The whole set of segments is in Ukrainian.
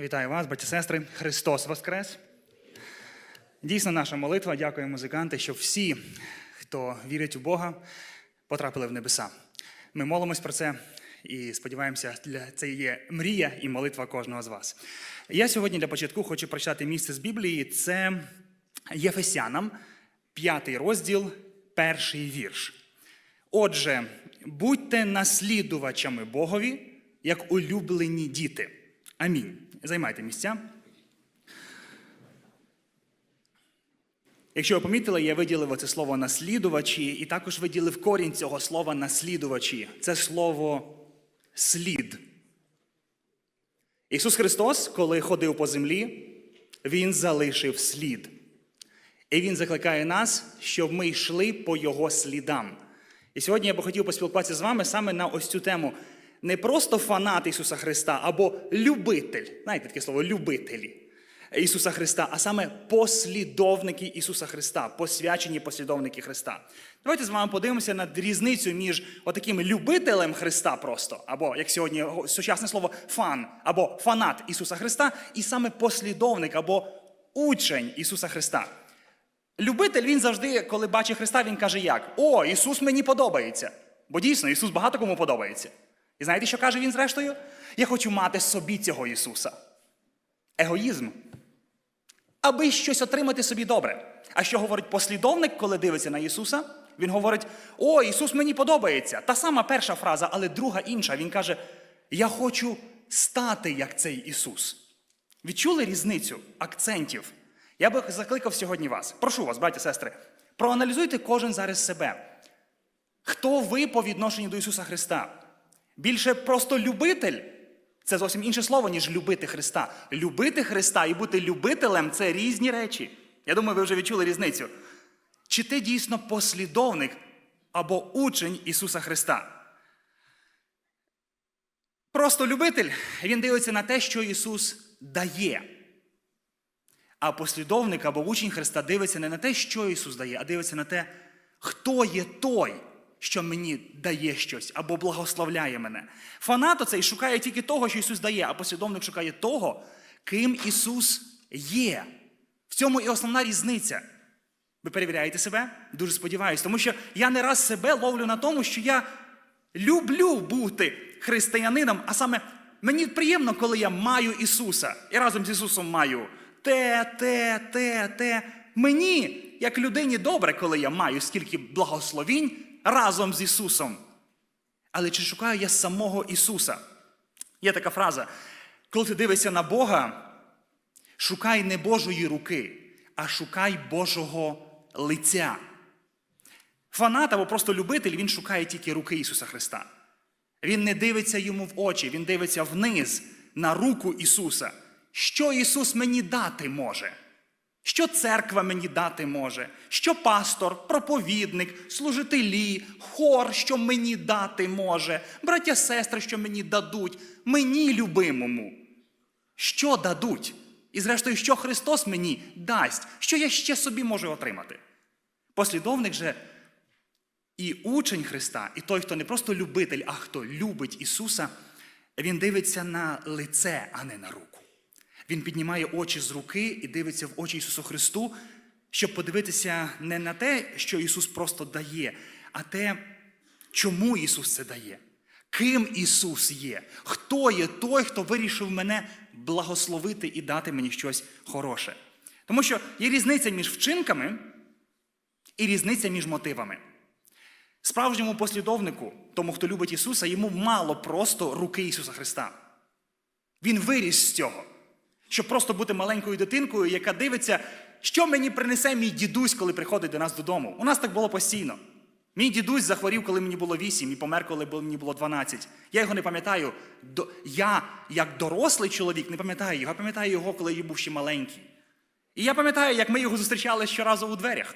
Вітаю вас, браті і сестри. Христос Воскрес. Дійсно, наша молитва. Дякую, музиканти, що всі, хто вірить у Бога, потрапили в небеса. Ми молимось про це і сподіваємося, це є мрія і молитва кожного з вас. Я сьогодні для початку хочу прочитати місце з Біблії. Це Єфесянам, п'ятий розділ, перший вірш. Отже, будьте наслідувачами Богові, як улюблені діти. Амінь. Займайте місця. Якщо ви помітили, я виділив це слово наслідувачі, і також виділив корінь цього слова наслідувачі. Це слово слід. Ісус Христос, коли ходив по землі, Він залишив слід. І Він закликає нас, щоб ми йшли по Його слідам. І сьогодні я би хотів поспілкуватися з вами саме на ось цю тему. Не просто фанат Ісуса Христа або любитель, знаєте таке слово любителі Ісуса Христа, а саме послідовники Ісуса Христа, посвячені послідовники Христа. Давайте з вами подивимося на різницю між отаким любителем Христа просто, або як сьогодні сучасне слово фан, або фанат Ісуса Христа, і саме послідовник або учень Ісуса Христа. Любитель він завжди, коли бачить Христа, він каже як? О, Ісус мені подобається. Бо дійсно, Ісус багато кому подобається. І знаєте, що каже він зрештою? Я хочу мати собі цього Ісуса. Егоїзм. Аби щось отримати собі добре. А що говорить послідовник, коли дивиться на Ісуса? Він говорить: О, Ісус мені подобається. Та сама перша фраза, але друга інша. Він каже: Я хочу стати як цей Ісус. Відчули різницю акцентів? Я би закликав сьогодні вас. Прошу вас, браті сестри, проаналізуйте кожен зараз себе. Хто ви по відношенню до Ісуса Христа? Більше просто любитель? Це зовсім інше слово, ніж любити Христа. Любити Христа і бути любителем це різні речі. Я думаю, ви вже відчули різницю. Чи ти дійсно послідовник або учень Ісуса Христа? Просто любитель, він дивиться на те, що Ісус дає. А послідовник або учень Христа дивиться не на те, що Ісус дає, а дивиться на те, хто є той, що мені дає щось або благословляє мене. Фанат оцей шукає тільки того, що Ісус дає, а послідовник шукає того, ким Ісус є. В цьому і основна різниця. Ви перевіряєте себе? Дуже сподіваюся, тому що я не раз себе ловлю на тому, що я люблю бути християнином, а саме мені приємно, коли я маю Ісуса і разом з Ісусом маю те, те, те, те. Мені, як людині, добре, коли я маю скільки благословінь разом з Ісусом. Але чи шукаю я самого Ісуса? Є така фраза: коли ти дивишся на Бога, шукай не Божої руки, а шукай Божого лиця. Фанат або просто любитель, він шукає тільки руки Ісуса Христа. Він не дивиться йому в очі, він дивиться вниз на руку Ісуса. Що Ісус мені дати може? Що церква мені дати може? Що пастор, проповідник, служителі, хор, що мені дати може, браття, сестри, що мені дадуть, мені любимому. Що дадуть? І, зрештою, що Христос мені дасть, що я ще собі можу отримати? Послідовник же і учень Христа, і той, хто не просто любитель, а хто любить Ісуса, він дивиться на лице, а не на руку. Він піднімає очі з руки і дивиться в очі Ісусу Христу, щоб подивитися не на те, що Ісус просто дає, а те, чому Ісус це дає, ким Ісус є, хто є той, хто вирішив мене благословити і дати мені щось хороше. Тому що є різниця між вчинками і різниця між мотивами. Справжньому послідовнику, тому, хто любить Ісуса, йому мало просто руки Ісуса Христа. Він виріс з цього щоб просто бути маленькою дитинкою, яка дивиться, що мені принесе мій дідусь, коли приходить до нас додому. У нас так було постійно. Мій дідусь захворів, коли мені було 8, і помер, коли мені було 12. Я його не пам'ятаю. Я, як дорослий чоловік, не пам'ятаю його, я пам'ятаю його, коли я був ще маленький. І я пам'ятаю, як ми його зустрічали щоразу у дверях.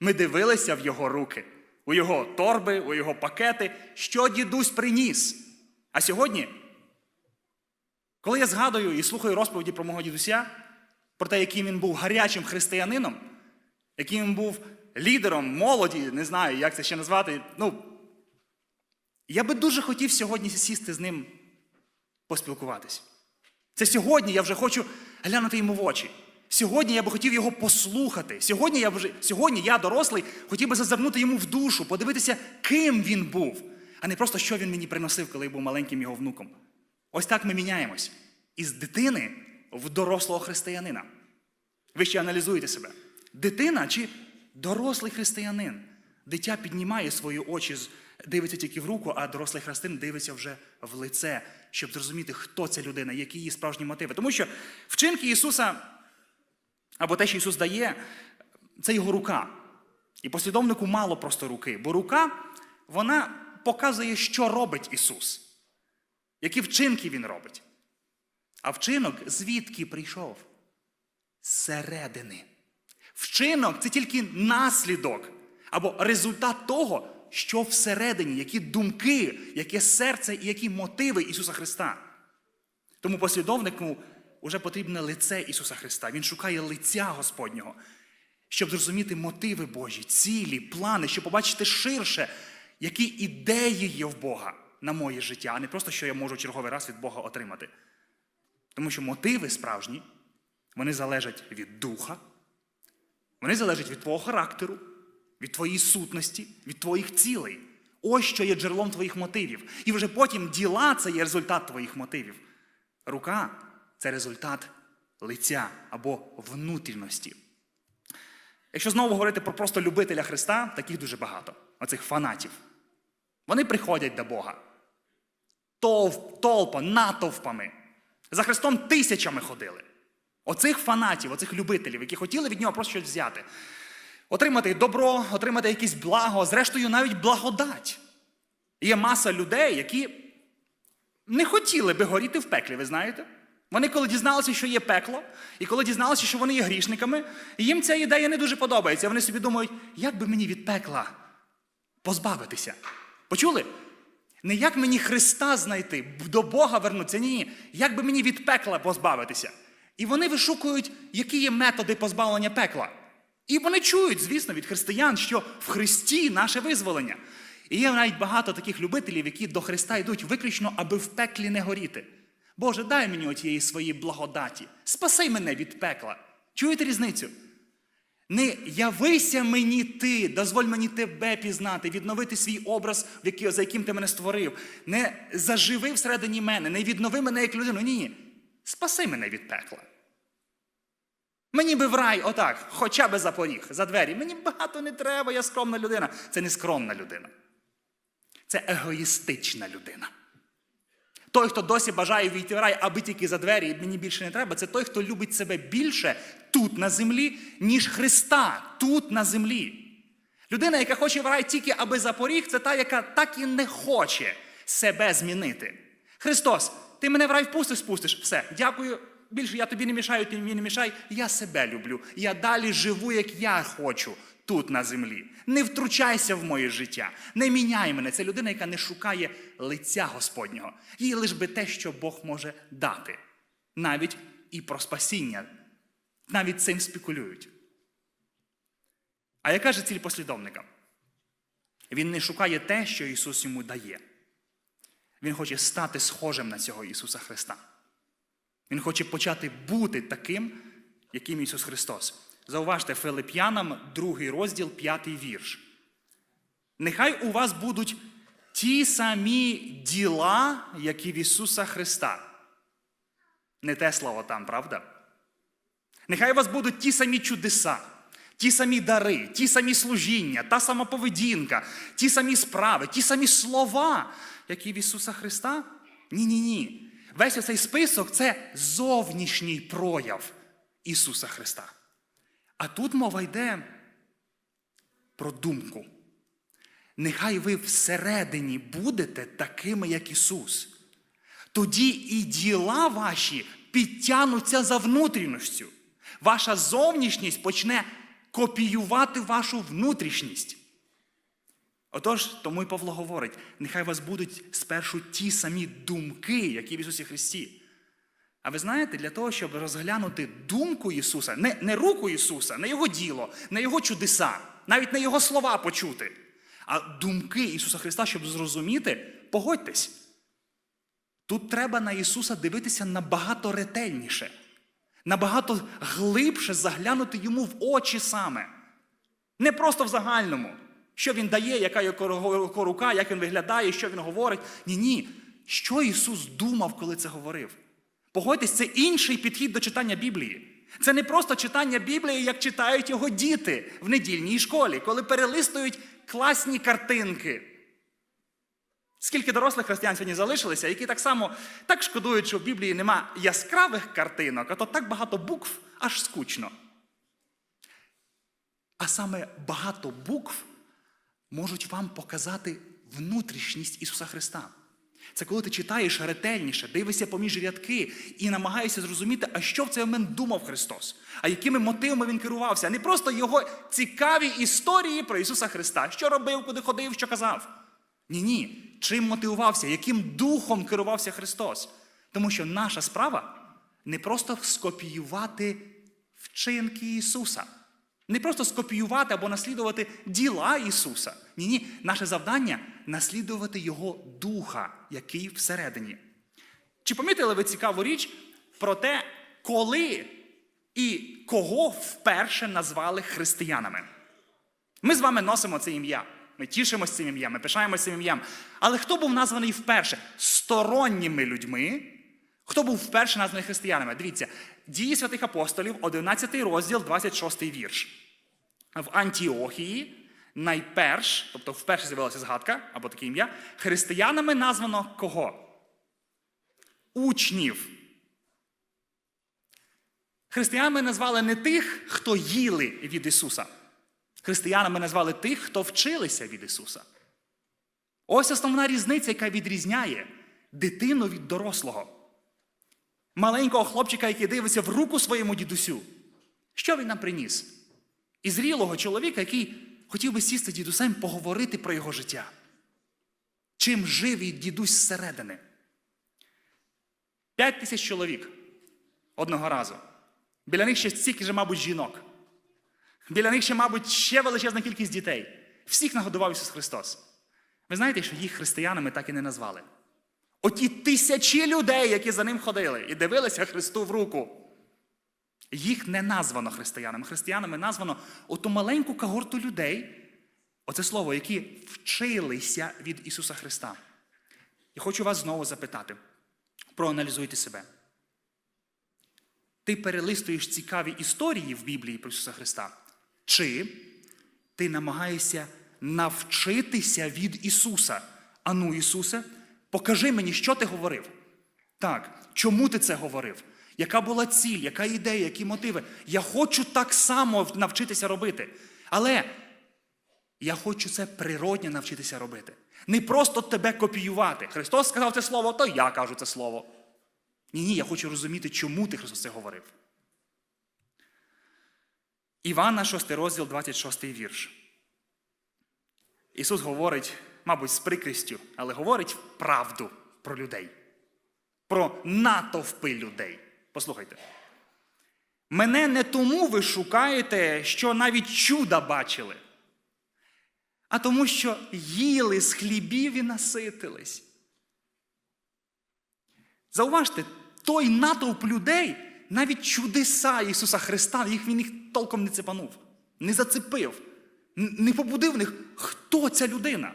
Ми дивилися в його руки, у його торби, у його пакети, що дідусь приніс. А сьогодні коли я згадую і слухаю розповіді про мого дідуся, про те, яким він був гарячим християнином, яким він був лідером молоді, не знаю, як це ще назвати. Ну, я би дуже хотів сьогодні сісти з ним поспілкуватись. Це сьогодні я вже хочу глянути йому в очі. Сьогодні я би хотів його послухати. Сьогодні я вже, сьогодні я, дорослий, хотів би зазирнути йому в душу, подивитися, ким він був, а не просто що він мені приносив, коли я був маленьким його внуком. Ось так ми міняємось із дитини в дорослого християнина. Ви ще аналізуєте себе. Дитина чи дорослий християнин? Дитя піднімає свої очі, дивиться тільки в руку, а дорослий християнин дивиться вже в лице, щоб зрозуміти, хто ця людина, які її справжні мотиви. Тому що вчинки Ісуса, або те, що Ісус дає, це його рука. І послідовнику мало просто руки, бо рука, вона показує, що робить Ісус, які вчинки Він робить. А вчинок звідки прийшов? Зсередини. Вчинок це тільки наслідок або результат того, що всередині, які думки, яке серце і які мотиви Ісуса Христа. Тому послідовнику вже потрібне лице Ісуса Христа. Він шукає лиця Господнього, щоб зрозуміти мотиви Божі, цілі, плани, щоб побачити ширше, які ідеї є в Бога на моє життя, а не просто, що я можу черговий раз від Бога отримати. Тому що мотиви справжні, вони залежать від духа, вони залежать від твого характеру, від твоєї сутності, від твоїх цілей. Ось що є джерелом твоїх мотивів. І вже потім діла це є результат твоїх мотивів. Рука це результат лиця або внутрішності. Якщо знову говорити про просто любителя Христа, таких дуже багато, оцих фанатів. Вони приходять до Бога. Товп, толпа, натовпами. За Христом тисячами ходили. Оцих фанатів, оцих любителів, які хотіли від нього просто щось взяти. Отримати добро, отримати якесь благо, зрештою, навіть благодать. Є маса людей, які не хотіли би горіти в пеклі, ви знаєте? Вони, коли дізналися, що є пекло, і коли дізналися, що вони є грішниками, їм ця ідея не дуже подобається. Вони собі думають, як би мені від пекла позбавитися. Почули? Не як мені Христа знайти, до Бога вернутися. Ні, ні. Як би мені від пекла позбавитися? І вони вишукують, які є методи позбавлення пекла. І вони чують, звісно, від християн, що в Христі наше визволення. І є навіть багато таких любителів, які до Христа йдуть виключно, аби в пеклі не горіти. Боже, дай мені отієї своєї благодаті. Спаси мене від пекла. Чуєте різницю? Не явися мені ти, дозволь мені тебе пізнати, відновити свій образ, за яким ти мене створив. Не заживи всередині мене, не віднови мене як людину. Ні, ні. Спаси мене від пекла. Мені би в рай, отак, хоча би за поріг, за двері. Мені багато не треба, я скромна людина. Це не скромна людина. Це егоїстична людина. Той, хто досі бажає війти в рай, аби тільки за двері, і мені більше не треба, це той, хто любить себе більше тут на землі, ніж Христа тут на землі. Людина, яка хоче в рай тільки аби за поріг, це та, яка так і не хоче себе змінити. Христос, ти мене в рай впустиш, спустиш. Все, дякую. Більше я тобі не мішаю, ти мені не мішай. Я себе люблю. Я далі живу, як я хочу тут на землі. Не втручайся в моє життя, не міняй мене. Це людина, яка не шукає лиця Господнього. Їй лиш би те, що Бог може дати. Навіть і про спасіння. Навіть цим спекулюють. А яка ж ціль послідовника? Він не шукає те, що Ісус йому дає. Він хоче стати схожим на цього Ісуса Христа. Він хоче почати бути таким, яким Ісус Христос. Зауважте Филип'янам, другий розділ, п'ятий вірш. Нехай у вас будуть ті самі діла, як і в Ісуса Христа. Не те слово там, правда? Нехай у вас будуть ті самі чудеса, ті самі дари, ті самі служіння, та сама поведінка, ті самі справи, ті самі слова, як і в Ісуса Христа. Ні, ні, ні. Весь оцей список це зовнішній прояв Ісуса Христа. А тут мова йде про думку. Нехай ви всередині будете такими, як Ісус. Тоді і діла ваші підтягнуться за внутрішністю. Ваша зовнішність почне копіювати вашу внутрішність. Отож, тому і Павло говорить: нехай вас будуть спершу ті самі думки, які в Ісусі Христі. А ви знаєте, для того, щоб розглянути думку Ісуса, не, не руку Ісуса, не Його діло, не Його чудеса, навіть не Його слова почути, а думки Ісуса Христа, щоб зрозуміти, погодьтесь. Тут треба на Ісуса дивитися набагато ретельніше, набагато глибше заглянути йому в очі саме. Не просто в загальному, що він дає, яка його рука, як він виглядає, що він говорить. Ні, ні. Що Ісус думав, коли це говорив? Погодьтесь, це інший підхід до читання Біблії. Це не просто читання Біблії, як читають його діти в недільній школі, коли перелистують класні картинки. Скільки дорослих християн сьогодні залишилися, які так само так шкодують, що в Біблії нема яскравих картинок, а то так багато букв, аж скучно. А саме багато букв можуть вам показати внутрішність Ісуса Христа. Це коли ти читаєш ретельніше, дивишся поміж рядки і намагаєшся зрозуміти, а що в цей момент думав Христос, а якими мотивами він керувався, а не просто його цікаві історії про Ісуса Христа, що робив, куди ходив, що казав. Ні, ні. Чим мотивувався, яким духом керувався Христос? Тому що наша справа не просто скопіювати вчинки Ісуса, не просто скопіювати або наслідувати діла Ісуса. Ні, ні. Наше завдання наслідувати Його духа, який всередині. Чи помітили ви цікаву річ про те, коли і кого вперше назвали християнами? Ми з вами носимо це ім'я. Ми тішимося цим ім'ям, ми пишаємося цим ім'ям. Але хто був названий вперше? Сторонніми людьми. Хто був вперше названий християнами? Дивіться, дії святих апостолів, 11 розділ, 26 вірш. В Антіохії найперш, тобто вперше з'явилася згадка або таке ім'я, християнами названо кого? Учнів. Християнами назвали не тих, хто їли від Ісуса. Християнами назвали тих, хто вчилися від Ісуса. Ось основна різниця, яка відрізняє дитину від дорослого. Маленького хлопчика, який дивиться в руку своєму дідусю. Що він нам приніс? І зрілого чоловіка, який хотів би сісти дідусем поговорити про його життя. Чим жив і дідусь зсередини? П'ять тисяч чоловік одного разу. Біля них ще стільки ж, мабуть, жінок. Біля них ще, мабуть, ще величезна кількість дітей. Всіх нагодував Ісус Христос. Ви знаєте, що їх християнами так і не назвали. Оті тисячі людей, які за ним ходили і дивилися Христу в руку. Їх не названо християнами. Християнами названо оту маленьку когорту людей, оце слово, які вчилися від Ісуса Христа. Я хочу вас знову запитати: проаналізуйте себе. Ти перелистуєш цікаві історії в Біблії про Ісуса Христа, чи ти намагаєшся навчитися від Ісуса? Ану, Ісусе, покажи мені, що ти говорив. Так, чому ти це говорив? Яка була ціль, яка ідея, які мотиви? Я хочу так само навчитися робити. Але я хочу це природньо навчитися робити. Не просто тебе копіювати. Христос сказав це слово, то я кажу це слово. Ні, ні, я хочу розуміти, чому ти Христос це говорив. Івана, 6 розділ, 26 вірш. Ісус говорить, мабуть, з прикрістю, але говорить правду про людей, про натовпи людей. Послухайте. Мене не тому ви шукаєте, що навіть чуда бачили, а тому, що їли з хлібів і наситились. Зауважте, той натовп людей, навіть чудеса Ісуса Христа, їх Він їх толком не цепанув, не зацепив, не побудив в них, хто ця людина.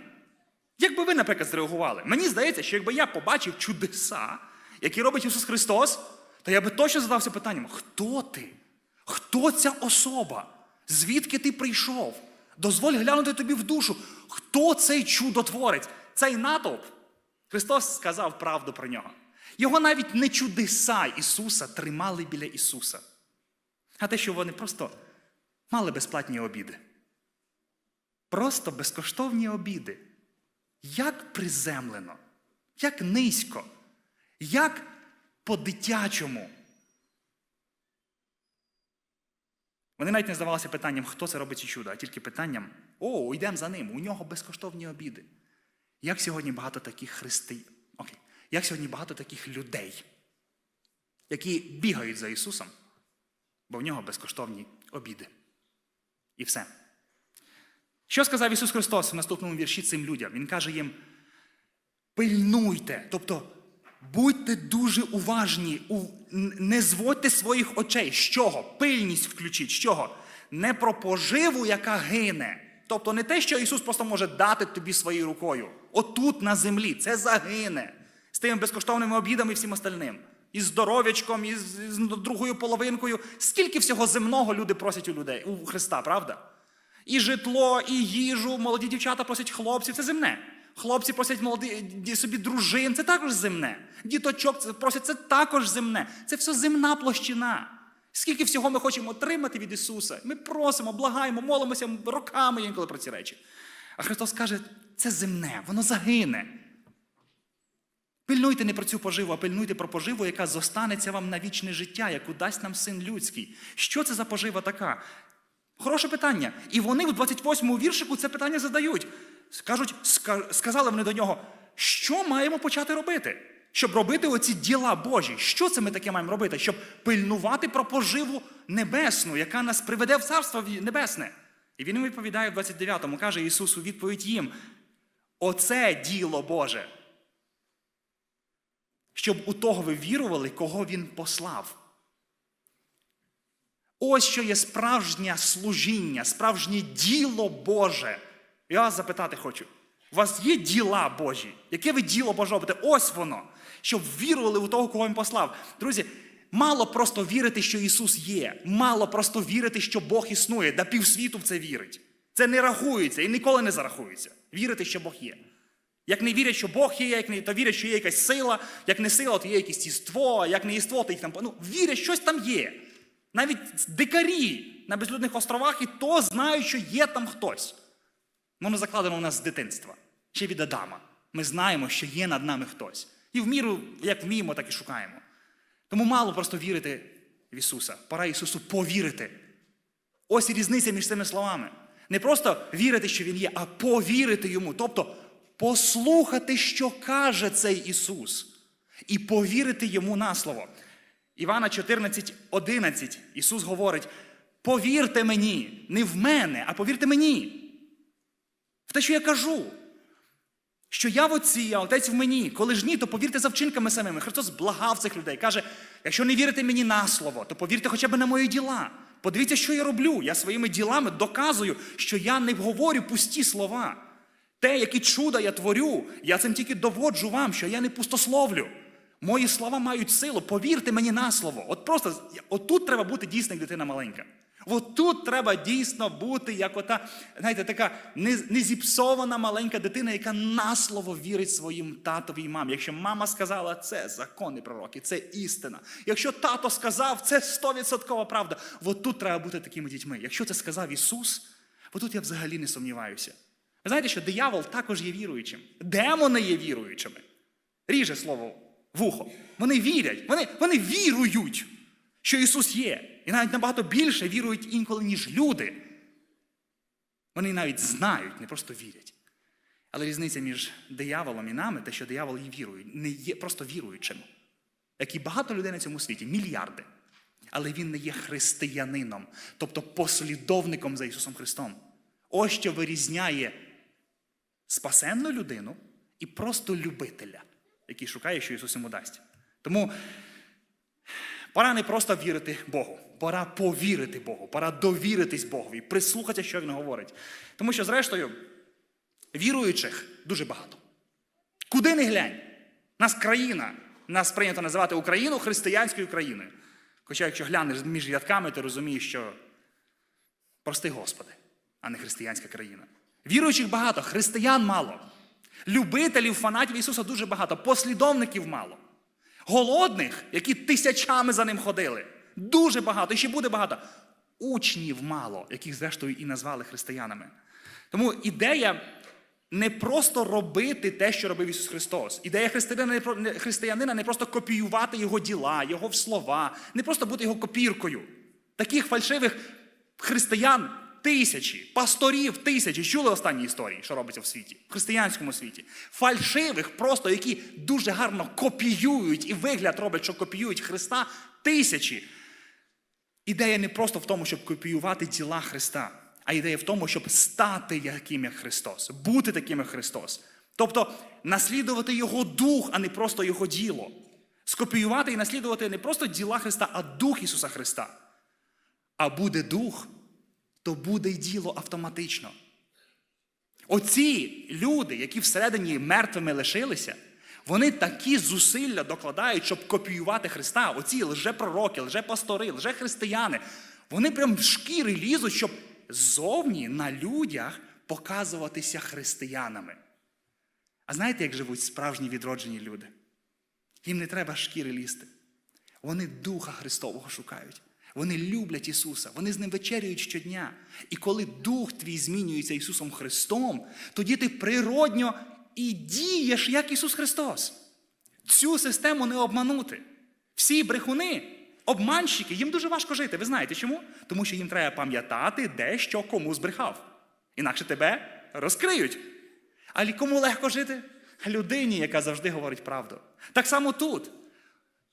Як би ви, наприклад, зреагували? Мені здається, що якби я побачив чудеса, які робить Ісус Христос, то я би точно задався питанням: хто ти? Хто ця особа? Звідки ти прийшов? Дозволь глянути тобі в душу. Хто цей чудотворець? Цей натовп? Христос сказав правду про нього. Його навіть не чудеса Ісуса тримали біля Ісуса, а те, що вони просто мали безплатні обіди. Просто безкоштовні обіди. Як приземлено, як низько, як по-дитячому. Вони навіть не здавалися питанням, хто це робить ці чудо, а тільки питанням: о, йдемо за ним, у нього безкоштовні обіди. Як сьогодні багато таких християн, окей, як сьогодні багато таких людей, які бігають за Ісусом, бо в нього безкоштовні обіди. І все. Що сказав Ісус Христос в наступному вірші цим людям? Він каже їм: пильнуйте, тобто Будьте дуже уважні, не зводьте своїх очей. З чого? Пильність включіть. З чого? Не про поживу, яка гине. Тобто не те, що Ісус просто може дати тобі своєю рукою. Отут на землі. Це загине. З тими безкоштовними обідами і всім остальним. І з здоров'ячком, і з, другою половинкою. Скільки всього земного люди просять у людей, у Христа, правда? І житло, і їжу, молоді дівчата просять хлопців, це земне. Хлопці просять молоді собі дружин, це також земне. Діточок просять, це також земне. Це все земна площина. Скільки всього ми хочемо отримати від Ісуса. Ми просимо, благаємо, молимося роками інколи про ці речі. А Христос каже, це земне, воно загине. Пильнуйте не про цю поживу, а пильнуйте про поживу, яка зостанеться вам на вічне життя, яку дасть нам син людський. Що це за пожива така? Хороше питання. І вони в 28-му віршику це питання задають. Кажуть, сказали вони до нього, що маємо почати робити? Щоб робити оці діла Божі. Що це ми таке маємо робити? Щоб пильнувати про поживу небесну, яка нас приведе в царство небесне. І він відповідає в 29-му, каже Ісус у відповідь їм: Оце діло Боже. Щоб у того ви вірували, кого Він послав. Ось що є справжнє служіння, справжнє діло Боже. Я вас запитати хочу. У вас є діла Божі? Яке ви діло Боже робите? Ось воно. Щоб вірували у того, кого він послав. Друзі, мало просто вірити, що Ісус є. Мало просто вірити, що Бог існує, да півсвіту в це вірить. Це не рахується і ніколи не зарахується. Вірити, що Бог є. Як не вірять, що Бог є, як не, то вірять, що є якась сила, як не сила, то є якесь єство, як не єство, то їх там. Ну, вірять, щось там є. Навіть дикарі на безлюдних островах і то знають, що є там хтось. Воно закладено у нас з дитинства, ще від Адама. Ми знаємо, що є над нами хтось. І в міру, як вміємо, так і шукаємо. Тому мало просто вірити в Ісуса. Пора Ісусу повірити. Ось і різниця між цими словами. Не просто вірити, що Він є, а повірити йому. Тобто послухати, що каже цей Ісус, і повірити йому на слово. Івана 14, 11 Ісус говорить: повірте мені, не в мене, а повірте мені. В те, що я кажу. Що я в отці, а отець в мені. Коли ж ні, то повірте за вчинками самими. Христос благав цих людей. Каже: якщо не вірите мені на слово, то повірте хоча б на мої діла. Подивіться, що я роблю. Я своїми ділами доказую, що я не говорю пусті слова. Те, які чуда я творю, я цим тільки доводжу вам, що я не пустословлю. Мої слова мають силу. Повірте мені на слово. От просто отут треба бути дійсно як дитина маленька. От тут треба дійсно бути, як ота, знаєте, така не, не маленька дитина, яка на слово вірить своїм татові і мамі. Якщо мама сказала, це закони пророки, це істина. Якщо тато сказав, це 100% правда. От тут треба бути такими дітьми. Якщо це сказав Ісус, от тут я взагалі не сумніваюся. Ви знаєте, що диявол також є віруючим. Демони є віруючими. Ріже слово вухо. Вони вірять, вони, вони вірують, що Ісус є. І навіть набагато більше вірують інколи, ніж люди. Вони навіть знають, не просто вірять. Але різниця між дияволом і нами, те, що диявол є вірує, не є просто віруючим. Як і багато людей на цьому світі, мільярди. Але він не є християнином, тобто послідовником за Ісусом Христом. Ось що вирізняє спасенну людину і просто любителя, який шукає, що Ісус йому дасть. Тому пора не просто вірити Богу, пора повірити Богу, пора довіритись Богові, прислухатися, що Він говорить. Тому що, зрештою, віруючих дуже багато. Куди не глянь? Нас країна, нас прийнято називати Україну християнською країною. Хоча, якщо глянеш між рядками, ти розумієш, що прости Господи, а не християнська країна. Віруючих багато, християн мало. Любителів, фанатів Ісуса дуже багато, послідовників мало. Голодних, які тисячами за ним ходили, дуже багато, і ще буде багато. Учнів мало, яких, зрештою, і назвали християнами. Тому ідея не просто робити те, що робив Ісус Христос. Ідея християнина не, просто копіювати його діла, його слова, не просто бути його копіркою. Таких фальшивих християн тисячі, пасторів тисячі. Чули останні історії, що робиться в світі, в християнському світі. Фальшивих, просто які дуже гарно копіюють і вигляд роблять, що копіюють Христа тисячі. Ідея не просто в тому, щоб копіювати діла Христа, а ідея в тому, щоб стати яким як Христос, бути таким як Христос. Тобто наслідувати Його дух, а не просто Його діло. Скопіювати і наслідувати не просто діла Христа, а дух Ісуса Христа. А буде дух, то буде й діло автоматично. Оці люди, які всередині мертвими лишилися, вони такі зусилля докладають, щоб копіювати Христа. Оці лжепророки, лжепастори, лжехристияни. Вони прям в шкіри лізуть, щоб ззовні на людях показуватися християнами. А знаєте, як живуть справжні відроджені люди? Їм не треба шкіри лізти. Вони Духа Христового шукають. Вони люблять Ісуса, вони з ним вечерюють щодня. І коли Дух твій змінюється Ісусом Христом, тоді ти природньо і дієш, як Ісус Христос. Цю систему не обманути. Всі брехуни, обманщики, їм дуже важко жити. Ви знаєте чому? Тому що їм треба пам'ятати, де що кому збрехав. Інакше тебе розкриють. А кому легко жити? Людині, яка завжди говорить правду. Так само тут.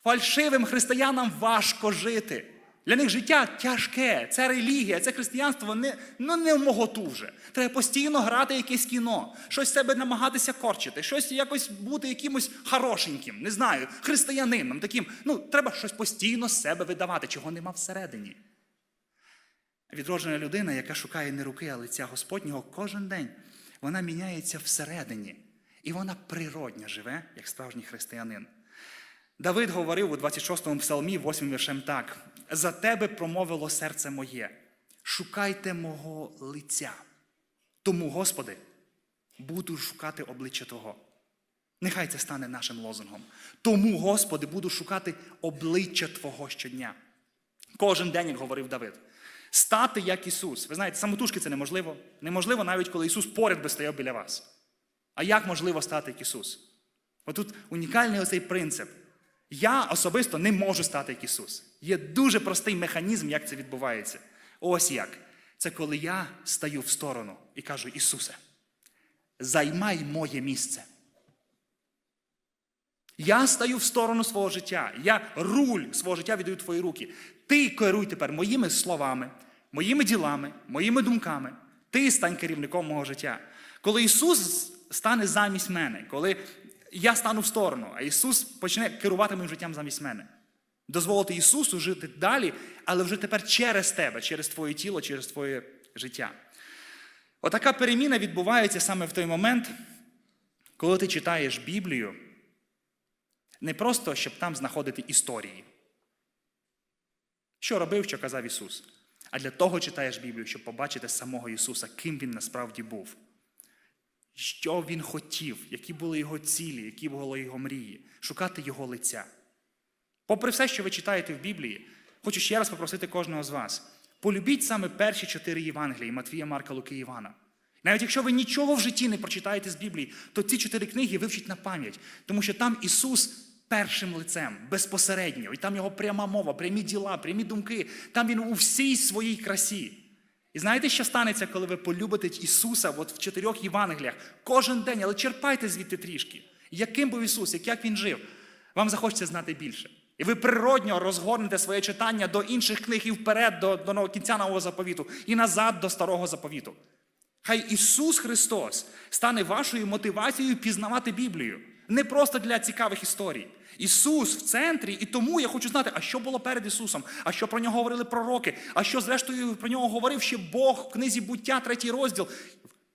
Фальшивим християнам важко жити. Для них життя тяжке, це релігія, це християнство не, ну, не в моготу вже. Треба постійно грати якесь кіно, щось себе намагатися корчити, щось якось бути якимось хорошеньким, не знаю, християнином таким. Ну, треба щось постійно з себе видавати, чого нема всередині. Відроджена людина, яка шукає не руки, а лиця Господнього кожен день, вона міняється всередині. І вона природньо живе, як справжній християнин. Давид говорив у 26-му псалмі, 8 віршем так: За тебе промовило серце моє, шукайте мого лиця. Тому, Господи, буду шукати обличчя Того. Нехай це стане нашим лозунгом. Тому, Господи, буду шукати обличчя Твого щодня. Кожен день, як говорив Давид, стати як Ісус. Ви знаєте, самотужки це неможливо. Неможливо навіть коли Ісус поряд би стояв біля вас. А як можливо стати як Ісус? Отут унікальний оцей принцип. Я особисто не можу стати як Ісус. Є дуже простий механізм, як це відбувається. Ось як. Це коли я стаю в сторону і кажу: Ісусе, займай моє місце. Я стаю в сторону свого життя. Я руль свого життя віддаю твої руки. Ти керуй тепер моїми словами, моїми ділами, моїми думками. Ти стань керівником мого життя. Коли Ісус стане замість мене, коли я стану в сторону, а Ісус почне керувати моїм життям замість мене. Дозволити Ісусу жити далі, але вже тепер через тебе, через твоє тіло, через твоє життя. Отака переміна відбувається саме в той момент, коли ти читаєш Біблію, не просто щоб там знаходити історії. Що робив, що казав Ісус. А для того читаєш Біблію, щоб побачити самого Ісуса, ким Він насправді був що він хотів, які були його цілі, які були його мрії, шукати його лиця. Попри все, що ви читаєте в Біблії, хочу ще раз попросити кожного з вас: полюбіть саме перші чотири Євангелії Матвія, Марка, Луки, Івана. Навіть якщо ви нічого в житті не прочитаєте з Біблії, то ці чотири книги вивчіть на пам'ять, тому що там Ісус першим лицем, безпосередньо, і там його пряма мова, прямі діла, прямі думки, там Він у всій своїй красі. І знаєте, що станеться, коли ви полюбите Ісуса от в чотирьох Євангеліях кожен день, але черпайте звідти трішки. Яким був Ісус, як Він жив, вам захочеться знати більше. І ви природньо розгорнете своє читання до інших книг і вперед, до, до кінця нового заповіту, і назад до старого заповіту. Хай Ісус Христос стане вашою мотивацією пізнавати Біблію. Не просто для цікавих історій. Ісус в центрі, і тому я хочу знати, а що було перед Ісусом, а що про нього говорили пророки, а що, зрештою, про нього говорив ще Бог в книзі буття, третій розділ.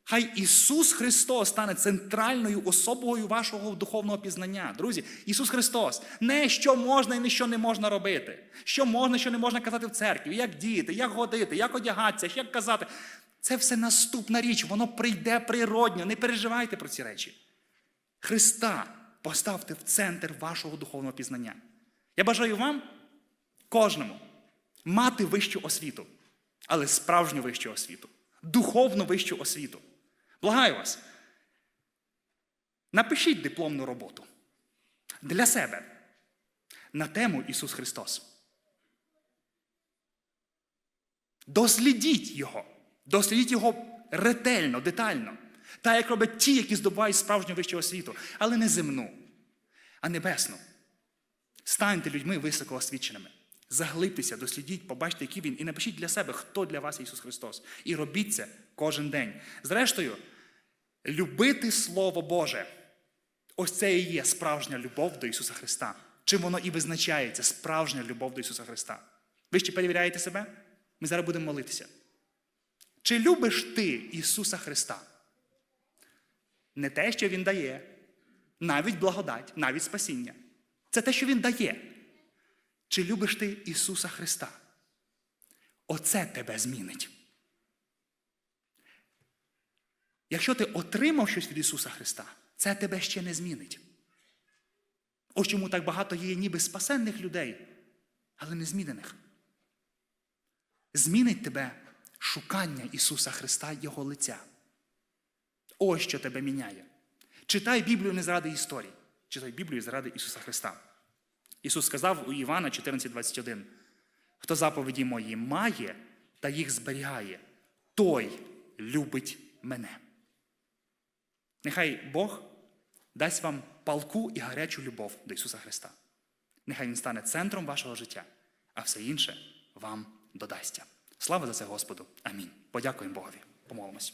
Хай Ісус Христос стане центральною особою вашого духовного пізнання. Друзі, Ісус Христос, не що можна і не що не можна робити, що можна, що не можна казати в церкві, як діяти, як годити, як одягатися, як казати. Це все наступна річ, воно прийде природньо. Не переживайте про ці речі. Христа поставте в центр вашого духовного пізнання. Я бажаю вам, кожному, мати вищу освіту, але справжню вищу освіту, духовну вищу освіту. Благаю вас. Напишіть дипломну роботу для себе на тему Ісус Христос. Дослідіть Його. Дослідіть Його ретельно, детально. Та як роблять ті, які здобувають справжню вищу освіту, але не земну, а небесну. Станьте людьми високоосвіченими. Заглибтеся, дослідіть, побачте, який він, і напишіть для себе, хто для вас Ісус Христос. І робіть це кожен день. Зрештою, любити Слово Боже. Ось це і є справжня любов до Ісуса Христа. Чим воно і визначається, справжня любов до Ісуса Христа. Ви ще перевіряєте себе? Ми зараз будемо молитися. Чи любиш ти Ісуса Христа? Не те, що Він дає, навіть благодать, навіть спасіння. Це те, що Він дає. Чи любиш ти Ісуса Христа? Оце тебе змінить. Якщо ти отримав щось від Ісуса Христа, це тебе ще не змінить. Ось чому так багато є ніби спасенних людей, але не змінених. Змінить тебе шукання Ісуса Христа Його лиця. Ось що тебе міняє. Читай Біблію не заради історії, читай Біблію заради Ісуса Христа. Ісус сказав у Івана 14:21, хто заповіді мої має та їх зберігає, той любить мене. Нехай Бог дасть вам палку і гарячу любов до Ісуса Христа. Нехай Він стане центром вашого життя, а все інше вам додасться. Слава за це Господу. Амінь. Подякуємо Богові. Помолимось.